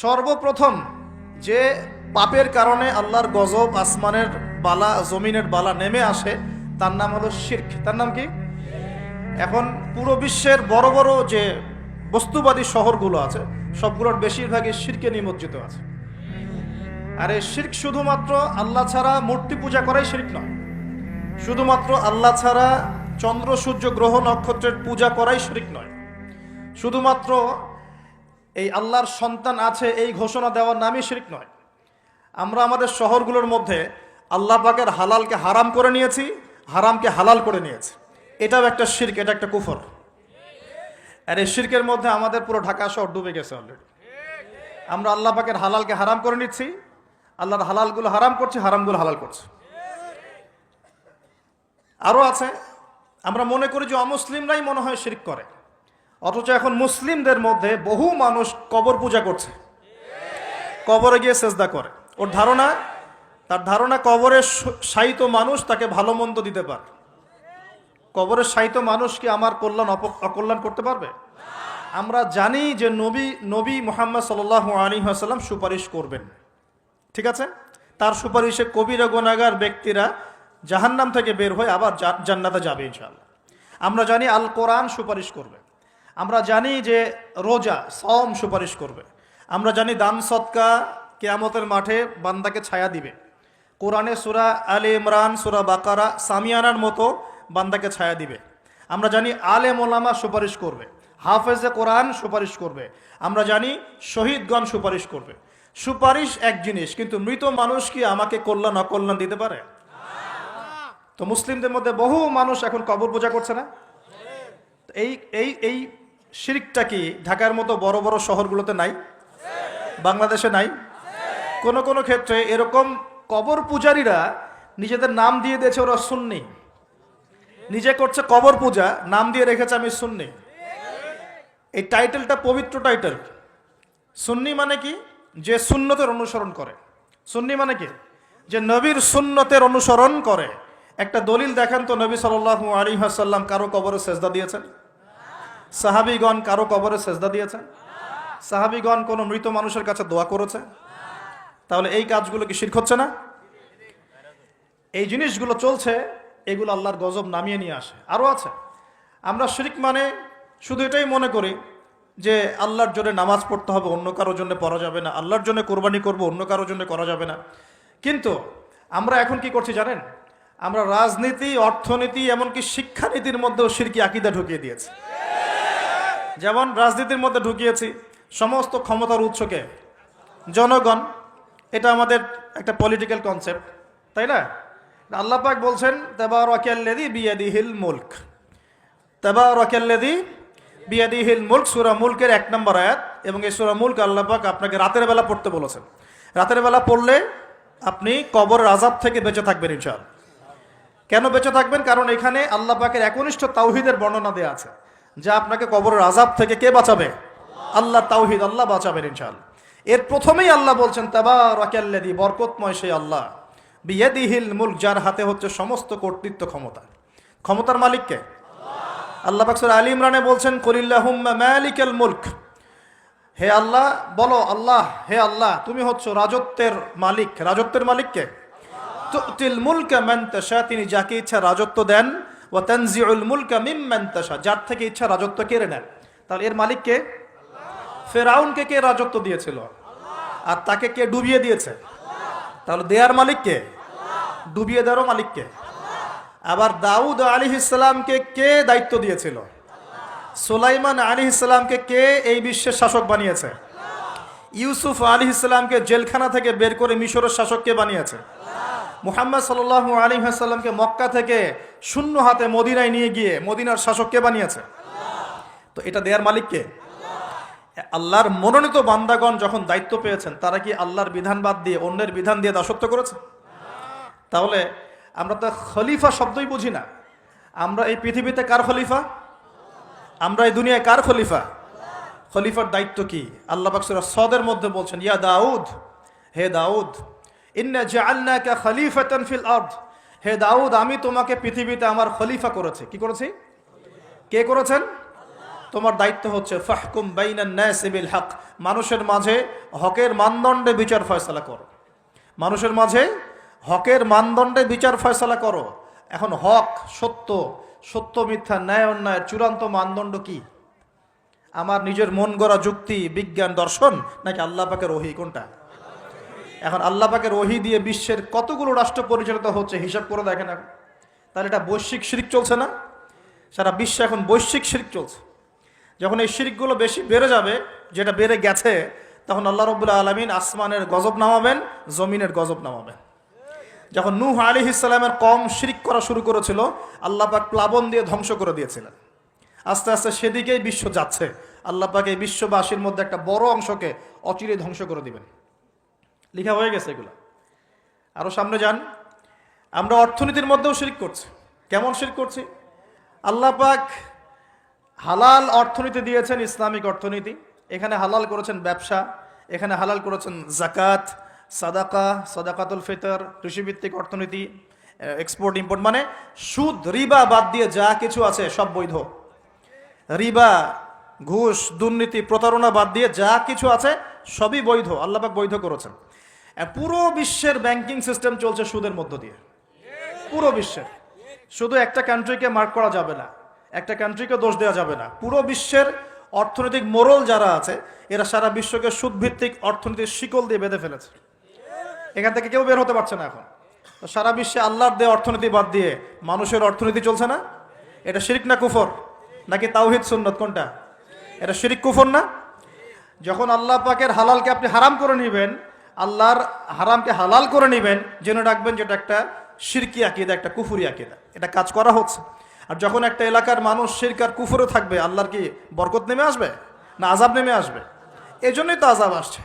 সর্বপ্রথম যে পাপের কারণে আল্লাহর গজব আসমানের বালা, জমিনের বালা নেমে আসে, তার নাম হলো শির্ক। তার নাম কি? এখন পুরো বিশ্বের বড় বড় যে বস্তুবাদী শহরগুলো আছে, সবগুলোর বেশিরভাগই শিরকে নিমজ্জিত আছে। আর এই শির্ক শুধুমাত্র আল্লাহ ছাড়া মূর্তি পূজা করাই শির্ক নয়। শুধুমাত্র আল্লাহ ছাড়া চন্দ্র, সূর্য, গ্রহ, নক্ষত্রের পূজা করাই শিরিক নয়। শুধুমাত্র এই আল্লাহর সন্তান আছে, এই ঘোষণা দেওয়ার নামই শিরিক নয়। আমরা আমাদের শহরগুলোর মধ্যে আল্লাহ পাকের হালালকে হারাম করে নিয়েছি, হারামকে হালাল করে নিয়েছি। এটাও একটা শির্ক, এটা একটা কুফর। আর এই শির্কের মধ্যে আমাদের পুরো ঢাকা শহর ডুবে গেছে অলরেডি আমরা আল্লাহ পাকের হালালকে হারাম করে নিচ্ছি, আল্লাহর হালালগুলো হারাম করছি, হারামগুলো হালাল করছি। আরও আছে, আমরা মনে করি যে অমুসলিমরাই মনে হয় শিরক করে। অথচ এখন মুসলিমদের মধ্যে বহু মানুষ কবর পূজা করছে। কবরে গিয়ে সেজদা করে। ওর ধারণা, তার ধারণা কবরের সাহিত মানুষ তাকে ভালো মন্দ দিতে পারে। কবরের সাহিত মানুষ কি আমার কল্যাণ অকল্যাণ করতে পারবে? আমরা জানি যে নবী নবী মোহাম্মদ সাল আলী আসাল্লাম সুপারিশ করবেন। ঠিক আছে? তার সুপারিশে কবিরা গোনাগার ব্যক্তিরা জাহান্নাম থেকে বের হয়ে আবার জান্নাতে যাবে ইনশাআল্লাহ। আমরা জানি আল কোরআন সুপারিশ করবে। আমরা জানি যে রোজা সম সুপারিশ করবে। আমরা জানি দান সৎকা কেয়ামতের মাঠে বান্দাকে ছায়া দিবে। কোরআনে সুরা আলে ইমরান, সুরা বাকারা, সামিয়ানার মতো বান্দাকে ছায়া দিবে। আমরা জানি আলে মোলামা সুপারিশ করবে। হাফেজে কোরআন সুপারিশ করবে। আমরা জানি শহীদগণ সুপারিশ করবে। সুপারিশ এক জিনিস, কিন্তু মৃত মানুষ কি আমাকে কল্যাণ, অকল্যাণ দিতে পারে? তো মুসলিমদের মধ্যে বহু মানুষ এখন কবর পূজা করছে না? এই এই এই শিরিকটা কি ঢাকার মতো বড় বড় শহরগুলোতে নাই? বাংলাদেশে নাই? কোন কোন ক্ষেত্রে এরকম কবর পূজারীরা নিজেদের নাম দিয়ে দিয়েছে ওরা সুন্নি। নিজে করছে কবর পূজা, নাম দিয়ে রেখেছে আমি সুন্নি। এই টাইটেলটা পবিত্র টাইটেল। সুন্নি মানে কি? যে সুন্নতের অনুসরণ করে। সুন্নি মানে কি? যে নবীর সুন্নতের অনুসরণ করে। একটা দলিল দেখান তো নবী সাল্লাল্লাহু আলাইহি ওয়াসাল্লাম কারও কবরে সেজদা দিয়েছেন? সাহাবীগণ কারও কবরে সেজদা দিয়েছেন? সাহাবিগণ কোনো মৃত মানুষের কাছে দোয়া করেছে? তাহলে এই কাজগুলো কি শিরক হচ্ছে না? এই জিনিসগুলো চলছে, এগুলো আল্লাহর গজব নামিয়ে নিয়ে আসে। আরও আছে। আমরা শিরিক মানে শুধু এটাই মনে করি যে আল্লাহর জন্য নামাজ পড়তে হবে, অন্য কারোর জন্য পড়া যাবে না। আল্লাহর জন্য কোরবানি করব, অন্য কারোর জন্য করা যাবে না। কিন্তু আমরা এখন কি করছি জানেন? আমরা রাজনীতি, অর্থনীতি, এমনকি শিক্ষানীতির মধ্যেও সিরকি আকিদা ঢুকিয়ে দিয়েছি। যেমন রাজনীতির মধ্যে ঢুকিয়েছি, সমস্ত ক্ষমতার উৎসকে। জনগণ, এটা আমাদের একটা পলিটিক্যাল কনসেপ্ট তাই না? আল্লাহ পাক বলছেন তেবারকাল্লাদি বিয়াদিহিল মুলক। তেবারকাল্লাদি বিয়াদিহিল মুলক, সূরা মুলকের এক নম্বর আয়াত, এবং এই সূরা মুলক আল্লাহ পাক আপনাকে রাতের বেলা পড়তে বলেছেন। রাতের বেলা পড়লে আপনি কবর আজাব থেকে বেঁচে থাকবেন, ইনশাআল্লাহ। কেন বেঁচে থাকবেন? কারণ এখানে আল্লাহ পাকের একনিষ্ঠ তাওহিদের বর্ণনা দেওয়া আছে। যা আপনাকে কবরের আজাব থেকে কে বাঁচাবে? আল্লাহ তাওহিদ আল্লাহ বাঁচাবেন ইনশাআল্লাহ। এর প্রথমেই আল্লাহ বলছেন, তাবারাকাল্লাযী বরকতময় সেই আল্লাহ। বিয়াদিহিল মুলক, যার হাতে হচ্ছে সমস্ত কর্তৃত্ব ক্ষমতা। ক্ষমতার মালিককে আল্লাহ পাক সূরা আলী ইমরানে বলছেন, কুলিল্লাহুম্মা মালিকাল মুলক। হে আল্লাহ, বলো, আল্লাহ, হে আল্লাহ, তুমি হচ্ছ রাজত্বের মালিক। রাজত্বের মালিককে তুতিল মুলকা মান তাশা, তিনি যাকে ইচ্ছা রাজত্ব দেন ওয়া তানজিউল মুলকা মিম্মান তাশা যার থেকে ইচ্ছা রাজত্ব কেড়ে নেন তাহলে এর মালিক কে? ফেরাউনকে কে রাজত্ব দিয়েছিল? আর তাকে কে ডুবিয়ে দিয়েছে? তাহলে দেয়ার মালিক কে? ডুবিয়ে দেওয়ারও মালিক কে? আবার দাউদ আলী ইসলামকে কে দায়িত্ব দিয়েছিল? সুলাইমান আলী ইসলামকে কে এই বিশ্বের শাসক বানিয়েছে? ইউসুফ আলী ইসলামকে জেলখানা থেকে বের করে মিশরের শাসককে বানিয়েছে? মুহাম্মদ সাল আলী সাল্লামকে মক্কা থেকে শূন্য হাতে মদিনায় নিয়ে গিয়ে মদিনার শাসককে বানিয়েছে? তো এটা দেয়ার মালিককে আল্লাহর মনোনীত বান্দাগণ যখন দায়িত্ব পেয়েছেন, তারা কি আল্লাহর বিধান বাদ দিয়ে অন্যের বিধান দিয়ে দাসত্ব করেছে তাহলে আমরা তো খলিফা শব্দই বুঝি না। আমরা এই পৃথিবীতে কার খলিফা? আমরা এই দুনিয়ায় কার খলিফা? খলিফার দায়িত্ব কি? আল্লাহ বাকসুরা সদের মধ্যে বলছেন, ইয়া দাউদ, হে দাউদ ইন্না জাআলনাকা খলিফাতান ফিল আরদ। হে দাউদ, আমি তোমাকে পৃথিবীতে আমার খলিফা করেছি। কি করেছি? কে করেছেন? তোমার দায়িত্ব হচ্ছে, ফাহকুম বাইনান নাস বিল হক। মানুষের মাঝে হকের মানদণ্ডে বিচার ফয়সালা করো। মানুষের মাঝে হকের মানদণ্ডে বিচার ফয়সালা করো। এখন হক সত্য সত্য মিথ্যা, ন্যায় অন্যায় চূড়ান্ত মানদণ্ড কি? আমার নিজের মন গড়া যুক্তি, বিজ্ঞান, দর্শন, নাকি আল্লাহ পাকের ওহি কোনটা? এখন আল্লাহ পাকের ওহি দিয়ে বিশ্বের কতগুলো রাষ্ট্র পরিচালিত হচ্ছে হিসাব করে দেখেন এখন। তাহলে এটা বৈশ্বিক শিরিক চলছে না? সারা বিশ্বে এখন বৈশ্বিক শিরিক চলছে। যখন এই শিরিকগুলো বেশি বেড়ে যাবে, যেটা বেড়ে গেছে, তখন আল্লাহ রবুল্লা আলমিন আসমানের গজব নামাবেন, জমিনের গজব নামাবেন। যখন নূহ আলী ইসলামের কম শিরিক করা শুরু করেছিল, আল্লাহ পাক প্লাবন দিয়ে ধ্বংস করে দিয়েছিলেন। আস্তে আস্তে সেদিকেই বিশ্ব যাচ্ছে। আল্লাহ পাক এই বিশ্ববাসীর মধ্যে একটা বড় অংশকে অচিরে ধ্বংস করে দিবেন। লেখা হয়ে গেছে এগুলো। আরও সামনে যান। আমরা অর্থনীতির মধ্যেও শিরিক করছি। কেমন শিরিক করছি? আল্লাহ পাক হালাল অর্থনীতি দিয়েছেন, ইসলামিক অর্থনীতি। এখানে হালাল করেছেন ব্যবসা, এখানে হালাল করেছেন জাকাত সাদাকা, সাদাকাতুল ফিতর, কৃষিভিত্তিক অর্থনীতি এক্সপোর্ট ইম্পোর্ট মানে সুদ, রিবা বাদ দিয়ে যা কিছু আছে সব বৈধ। রিবা, ঘুষ, দুর্নীতি, প্রতারণা বাদ দিয়ে যা কিছু আছে সবই বৈধ। আল্লাপাক বৈধ করেছেন। পুরো বিশ্বের ব্যাংকিং সিস্টেম চলছে সুদের মধ্য দিয়ে। পুরো বিশ্বের। শুধু একটা কান্ট্রিকে মার্ক করা যাবে না, একটা কান্ট্রিকে দোষ দেওয়া যাবে না। পুরো বিশ্বের অর্থনৈতিক মোরল যারা আছে, এরা সারা বিশ্বকে সুদভিত্তিক অর্থনীতির শিকল দিয়ে বেঁধে ফেলেছে। এখান থেকে কেউ বের হতে পারছে না এখন। সারা বিশ্বে আল্লাহর দেয় অর্থনীতি বাদ দিয়ে মানুষের অর্থনীতি চলছে না? এটা শিরিক না কুফর? নাকি তাওহিদ সুন্নত কোনটা? এটা শিরিক কুফর না? যখন আল্লাহ পাকের হালালকে আপনি হারাম করে নেবেন আল্লাহর হারামকে হালাল করে নেবেন, জেনে রাখবেন যেটা একটা সিরকি আকিদা, একটা কুফুরি আকিদা। এটা কাজ করা হচ্ছে। আর যখন একটা এলাকার মানুষ সিরকার কুফুরে থাকবে, আল্লাহর কি বরকত নেমে আসবে? না আজাব নেমে আসবে? এই জন্যই তো আজাব আসছে।